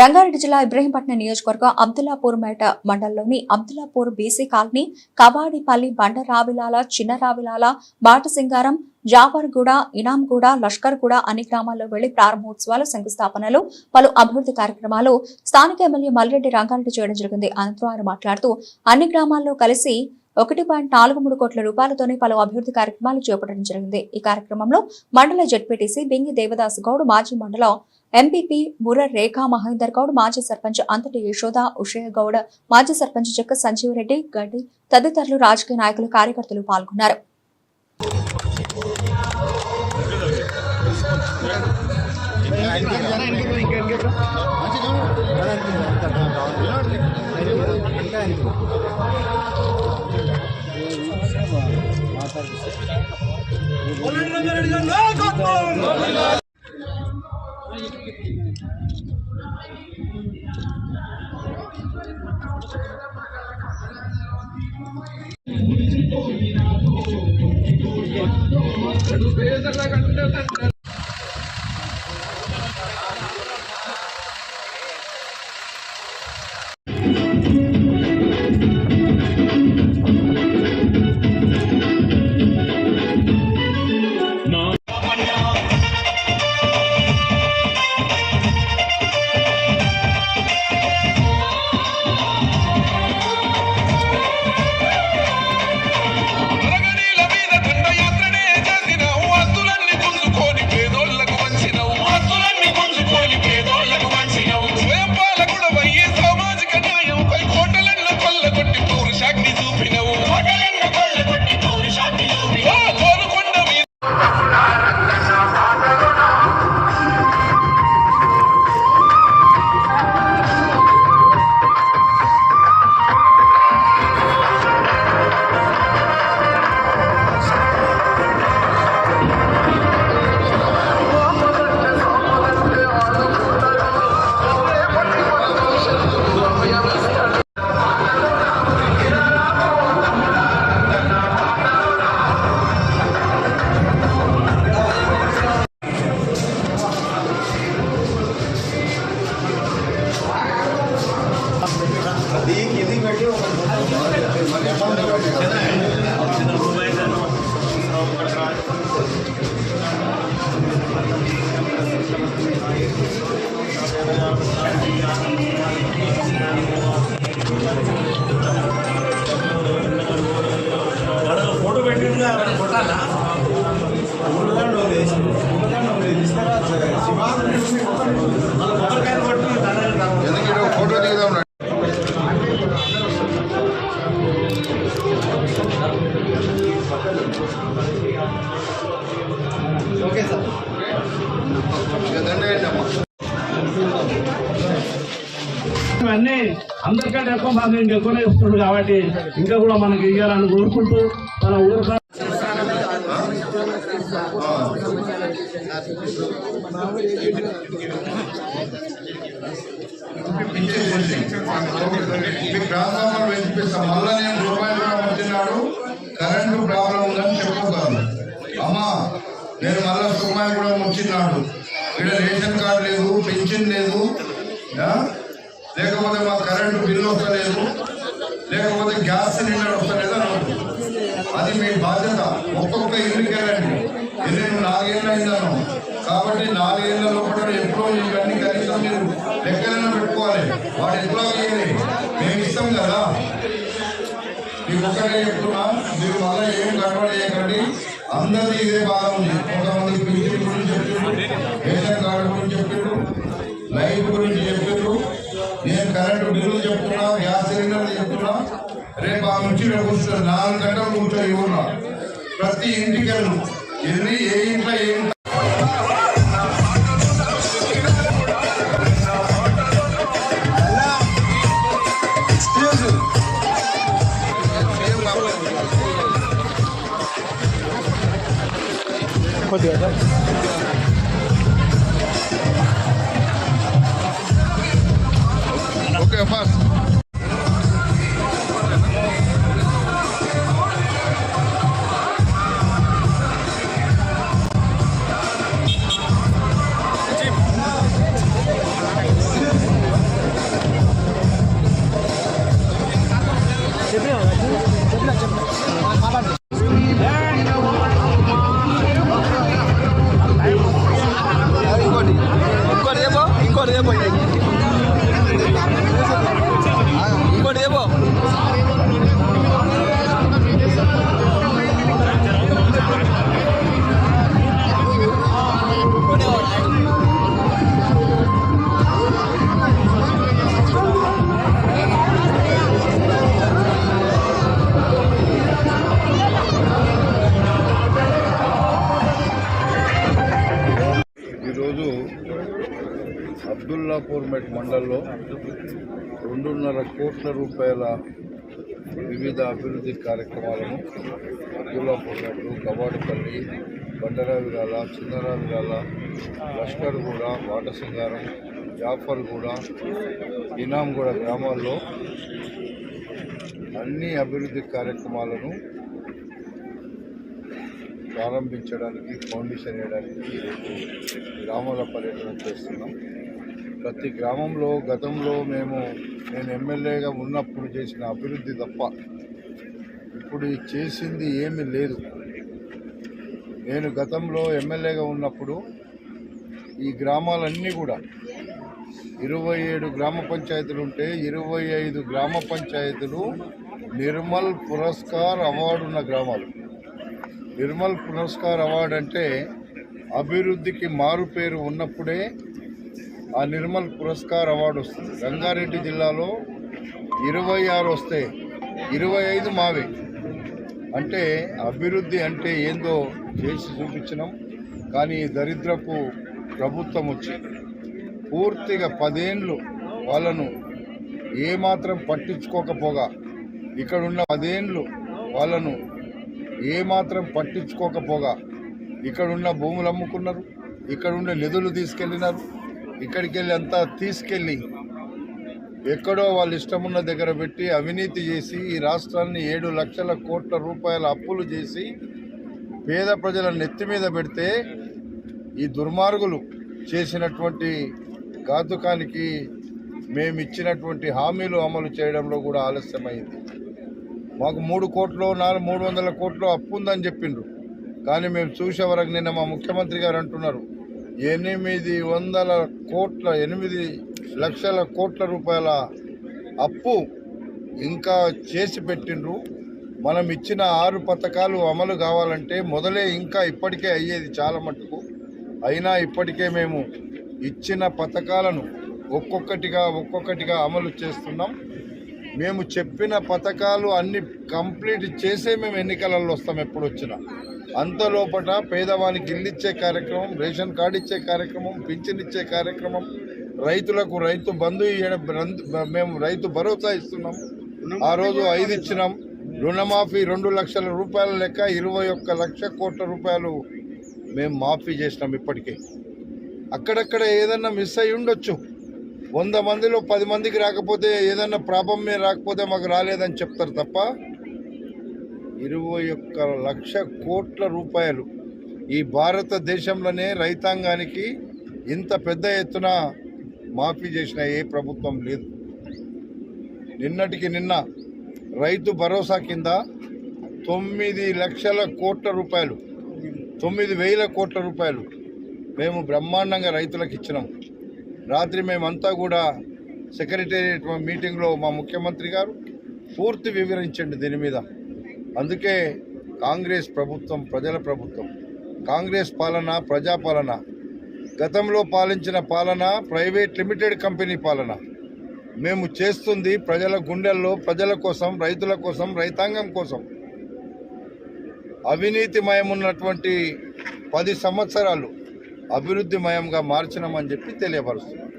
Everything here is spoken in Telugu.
రంగారెడ్డి జిల్లా ఇబ్రహీంపట్నం నియోజకవర్గం అబ్దుల్లాపూర్ మేట మండలంలోని అబ్దుల్లాపూర్ బీసీ కాలనీ కవాడిపల్లి బండ రావిలాల చిన్న రావిలాల బాటసింగారం జావర్గూడ ఇనాంగూడ లష్కర్గూడ అన్ని గ్రామాల్లో వెళ్ళి ప్రారంభోత్సవాలు శంకుస్థాపనలు పలు అభివృద్ధి కార్యక్రమాలు స్థానిక ఎమ్మెల్యే మల్లెడ్డి రంగారెడ్డి చేయడం జరిగింది. అనంతరం ఆయన మాట్లాడుతూ అన్ని గ్రామాల్లో కలిసి ఒకటి పాయింట్ నాలుగు మూడు కోట్ల రూపాయలతోనే పలు అభివృద్ధి కార్యక్రమాలు చేపట్టడం జరిగింది. ఈ కార్యక్రమంలో మండల జడ్పీటీసీ బింగి దేవదాస్ గౌడ్ మాజీ మండలం ఎంపీపీ బుర్ర రేఖా మహేందర్ గౌడ్ మాజీ సర్పంచ్ అంతటి యశోద ఉషయ గౌడ్ మాజీ సర్పంచ్ చెక్క సంజీవరెడ్డి గడ్డి తదితరులు రాజకీయ నాయకులు కార్యకర్తలు పాల్గొన్నారు. అరగడీల ఫోటో దిగుదాం రండి. ఇక దండ వేయండి అమ్మా. ఇవన్నీ అందరికంటే ఎక్కువ మాకు ఇంకెక్కువనే ఇస్తుండు కాబట్టి ఇంకా కూడా మనకి ఇవ్వాలని కోరుకుంటూ మన ఊరు మీకు ట్రాన్స్ఫార్మర్ వెతిపిస్తాం మళ్ళా నేను రూపాయలు కూడా వచ్చినాడు కరెంటు ప్రాబ్లం ఉందని చెప్పుకోగలను అమ్మా నేను మళ్ళా రూపాయలు కూడా వచ్చినాడు ఇక్కడ రేషన్ కార్డు లేదు పెన్షన్ లేదు లేకపోతే మా కరెంటు బిల్లు వస్తలేదు. లేకపోతే గ్యాస్ సిలిండర్ వస్తలేదు. మీకు చెప్తున్నా మీరు మళ్ళీ ఏం గడబడి చేయకండి అందరిది ఇదే బాధ ఉంది కొంతమంది పింఛన్ గురించి చెప్పారు రేషన్ కార్డు గురించి చెప్పారు లైఫ్ గురించి చెప్పారు నేను కరెంటు బిల్లు చెప్తున్నా గ్యాస్ సిలిండర్ చెప్తున్నా రేపు ఆ నుంచి రేపు కూర్చుంటారు నాలుగు గంటలు కూర్చొని ఉన్నా. ప్రతి ఇంటికి వెళ్ళు ఎన్ని ఏ ఇంట్లో ఏం Fast. అబ్దుల్లాపూర్ మెట్ మండల్లో రెండున్నర కోట్ల రూపాయల వివిధ అభివృద్ధి కార్యక్రమాలను అబ్దుల్లాపూర్ మెట్లు కవాడిపల్లి బండరావిరాల చిన్నరావిరాల లష్కర్గూడ వాటసింగారం జాఫర్గూడ ఇనాంగూడ గ్రామాల్లో అన్ని అభివృద్ధి కార్యక్రమాలను ప్రారంభించడానికి ఫౌండేషన్ వేయడానికి గ్రామాల పర్యటన చేస్తున్నాం. ప్రతి గ్రామంలో గతంలో మేము నేను ఎమ్మెల్యేగా ఉన్నప్పుడు చేసిన అభివృద్ధి తప్ప ఇప్పుడు చేసింది ఏమీ లేదు. నేను గతంలో ఎమ్మెల్యేగా ఉన్నప్పుడు ఈ గ్రామాలన్నీ కూడా ఇరవై ఏడు గ్రామ పంచాయతీలు ఉంటే ఇరవై ఐదు గ్రామ పంచాయతీలు నిర్మల్ పురస్కార్ అవార్డు ఉన్న గ్రామాలు. నిర్మల్ పురస్కార్ అవార్డు అంటే అభివృద్ధికి మారు పేరు ఉన్నప్పుడే ఆ నిర్మల్ పురస్కార్ అవార్డు వస్తుంది. రంగారెడ్డి జిల్లాలో ఇరవై ఆరు వస్తే ఇరవై ఐదు మావే. అంటే అభివృద్ధి అంటే ఏందో చేసి చూపించినాం. కానీ దరిద్రపు ప్రభుత్వం వచ్చి పూర్తిగా పదేండ్లు వాళ్ళను ఏమాత్రం పట్టించుకోకపోగా ఇక్కడున్న పదేండ్లు వాళ్ళను ఏమాత్రం పట్టించుకోకపోగా ఇక్కడున్న భూములు అమ్ముకున్నారు ఇక్కడున్న నిధులు తీసుకెళ్ళినారు. ఇక్కడికి వెళ్ళి అంతా తీసుకెళ్ళి ఎక్కడో వాళ్ళ ఇష్టమున్న దగ్గర పెట్టి అవినీతి చేసి ఈ రాష్ట్రాన్ని ఏడు లక్షల కోట్ల రూపాయల అప్పులు చేసి పేద ప్రజల నెత్తి మీద పెడితే ఈ దుర్మార్గులు చేసినటువంటి ఘాతుకానికి మేము ఇచ్చినటువంటి హామీలు అమలు చేయడంలో కూడా ఆలస్యమైంది. మాకు మూడు కోట్లు నాలుగు మూడు వందల కోట్లు అప్పు ఉందని చెప్పిండ్రు. కానీ మేము చూసే వరకు నిన్న మా ముఖ్యమంత్రి గారు అంటున్నారు ఎనిమిది వందల కోట్ల ఎనిమిది లక్షల కోట్ల రూపాయల అప్పు ఇంకా చేసి పెట్టిండ్రు. మనం ఇచ్చిన ఆరు పథకాలు అమలు కావాలంటే మొదలే ఇంకా ఇప్పటికే అయ్యేది చాలా మటుకు అయినా ఇప్పటికే మేము ఇచ్చిన పథకాలను ఒక్కొక్కటిగా ఒక్కొక్కటిగా అమలు చేస్తున్నాం. మేము చెప్పిన పథకాలు అన్ని కంప్లీట్ చేసే మేము ఎన్నికలలో వస్తాం ఎప్పుడు వచ్చినా. అంతలోపట పేదవానికి ఇల్లు ఇచ్చే కార్యక్రమం రేషన్ కార్డు ఇచ్చే కార్యక్రమం పింఛన్ ఇచ్చే కార్యక్రమం రైతులకు రైతు బంధు ఇయ్యడం బంధు- మేము రైతు భరోసా ఇస్తున్నాం. ఆ రోజు ఐదు ఇచ్చినాం. రుణమాఫీ రెండు లక్షల రూపాయల లెక్క ఇరవై ఒక్క లక్ష కోట్ల రూపాయలు మేము మాఫీ చేసినాం ఇప్పటికే. అక్కడక్కడ ఏదన్నా మిస్ అయి ఉండొచ్చు వంద మందిలో పది మందికి రాకపోతే ఏదన్నా ప్రాబ్లం రాకపోతే మాకు రాలేదని చెప్తారు తప్ప ఇరవై ఒక్క లక్ష కోట్ల రూపాయలు ఈ భారతదేశంలోనే రైతాంగానికి ఇంత పెద్ద ఎత్తున మాఫీ చేసిన ఏ ప్రభుత్వం లేదు. నిన్నటికి నిన్న రైతు భరోసా కింద తొమ్మిది లక్షల కోట్ల రూపాయలు తొమ్మిది వేల కోట్ల రూపాయలు మేము బ్రహ్మాండంగా రైతులకు ఇచ్చినాము రాత్రి మేమంతా కూడా సెక్రటేరియట్ మీటింగ్లో మా ముఖ్యమంత్రి గారు పూర్తి వివరించండి దీని మీద. అందుకే కాంగ్రెస్ ప్రభుత్వం ప్రజల ప్రభుత్వం కాంగ్రెస్ పాలన ప్రజాపాలన గతంలో పాలించిన పాలన ప్రైవేట్ లిమిటెడ్ కంపెనీ పాలన. మేము చేస్తుంది ప్రజల గుండెల్లో ప్రజల కోసం రైతుల కోసం రైతాంగం కోసం. అవినీతిమయమున్నటువంటి పది సంవత్సరాలు అభివృద్ధిమయంగా మార్చినామని చెప్పి తెలియపరుస్తున్నాం.